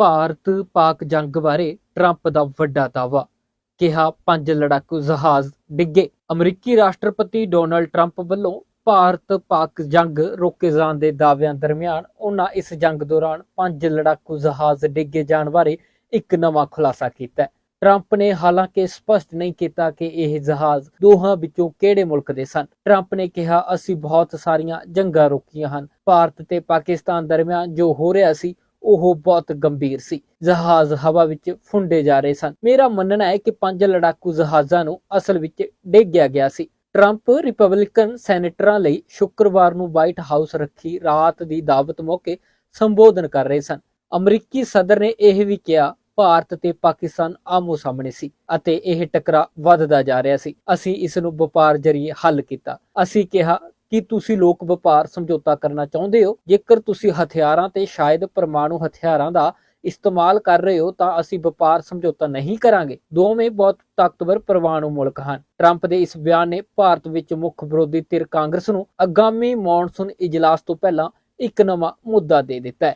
ਭਾਰਤ ਪਾਕ ਜੰਗ ਬਾਰੇ ਟਰੰਪ ਦਾ ਵੱਡਾ ਦਾਅਵਾ, ਕਿਹਾ ਪੰਜ ਲੜਾਕੂ ਜਹਾਜ਼ ਡਿੱਗੇ। ਅਮਰੀਕੀ ਰਾਸ਼ਟਰਪਤੀ ਡੋਨਲਡ ਟਰੰਪ ਵੱਲੋਂ ਭਾਰਤ ਪਾਕ ਜੰਗ ਰੋਕੇ ਜਾਣ ਦੇ ਦਾਅਵਿਆਂ ਦਰਮਿਆਨ ਉਹਨਾਂ ਇਸ ਜੰਗ ਦੌਰਾਨ ਪੰਜ ਲੜਾਕੂ ਜਹਾਜ਼ ਡਿੱਗੇ ਜਾਣ ਬਾਰੇ ਇੱਕ ਨਵਾਂ ਖੁਲਾਸਾ ਕੀਤਾ। ਟਰੰਪ ਨੇ ਹਾਲਾਂਕਿ ਸਪਸ਼ਟ ਨਹੀਂ ਕੀਤਾ ਕਿ ਇਹ ਜਹਾਜ਼ ਦੋਹਾਂ ਵਿੱਚੋਂ ਕਿਹੜੇ ਮੁਲਕ ਦੇ ਸਨ। ਟਰੰਪ ਨੇ ਕਿਹਾ, ਅਸੀਂ ਬਹੁਤ ਸਾਰੀਆਂ ਜੰਗਾਂ ਰੋਕੀਆਂ ਹਨ। ਭਾਰਤ ਤੇ ਪਾਕਿਸਤਾਨ ਦਰਮਿਆਨ ਜੋ ਹੋ ਰਿਹਾ ਸੀ ਉਹ ਬਹੁਤ ਗੰਭੀਰ ਸੀ। ਜਹਾਜ਼ ਹਵਾ ਵਿੱਚ ਫੁੰਡੇ ਜਾ ਰਹੇ ਸਨ। ਮੇਰਾ ਮੰਨਣਾ ਹੈ ਕਿ ਪੰਜ ਲੜਾਕੂ ਜਹਾਜ਼ਾਂ ਨੂੰ ਅਸਲ ਵਿੱਚ ਡੇਗਿਆ ਗਿਆ ਸੀ। ਟਰੰਪ ਰਿਪਬਲਿਕਨ ਸੈਨੇਟਰਾਂ ਲਈ ਸ਼ੁੱਕਰਵਾਰ ਨੂੰ ਵਾਈਟ ਹਾਊਸ ਰੱਖੀ ਰਾਤ ਦੀ ਦਾਵਤ ਮੌਕੇ ਸੰਬੋਧਨ ਕਰ ਰਹੇ ਸਨ। ਅਮਰੀਕੀ ਸਦਰ ਨੇ ਇਹ ਵੀ ਕਿਹਾ, ਭਾਰਤ ਤੇ ਪਾਕਿਸਤਾਨ ਆਮੋ ਸਾਹਮਣੇ ਸੀ ਅਤੇ ਇਹ ਟਕਰਾ ਵੱਧਦਾ ਜਾ ਰਿਹਾ ਸੀ। ਅਸੀਂ ਇਸ ਨੂੰ ਵਪਾਰ ਜਰੀਏ ਹੱਲ ਕੀਤਾ। ਅਸੀਂ ਕਿਹਾ ਕਿ ਤੁਸੀਂ ਲੋਕ ਵਪਾਰ ਸਮਝੌਤਾ ਕਰਨਾ ਚਾਹੁੰਦੇ ਹੋ? ਜੇਕਰ ਤੁਸੀਂ ਹਥਿਆਰਾਂ ਤੇ ਸ਼ਾਇਦ ਪਰਮਾਣੂ ਹਥਿਆਰਾਂ ਦਾ ਇਸਤੇਮਾਲ ਕਰ ਰਹੇ ਹੋ, ਤਾਂ ਅਸੀਂ ਵਪਾਰ ਸਮਝੌਤਾ ਨਹੀਂ ਕਰਾਂਗੇ। ਦੋਵੇਂ ਬਹੁਤ ਤਾਕਤਵਰ ਪਰਮਾਣੂ ਮੁਲਕ ਹਨ। ਟਰੰਪ ਦੇ ਇਸ ਬਿਆਨ ਨੇ ਭਾਰਤ ਵਿੱਚ ਮੁੱਖ ਵਿਰੋਧੀ ਧਿਰ ਕਾਂਗਰਸ ਨੂੰ ਆਗਾਮੀ ਮੌਨਸੂਨ ਇਜਲਾਸ ਤੋਂ ਪਹਿਲਾਂ ਇੱਕ ਨਵਾਂ ਮੁੱਦਾ ਦੇ ਦਿੱਤਾ ਹੈ।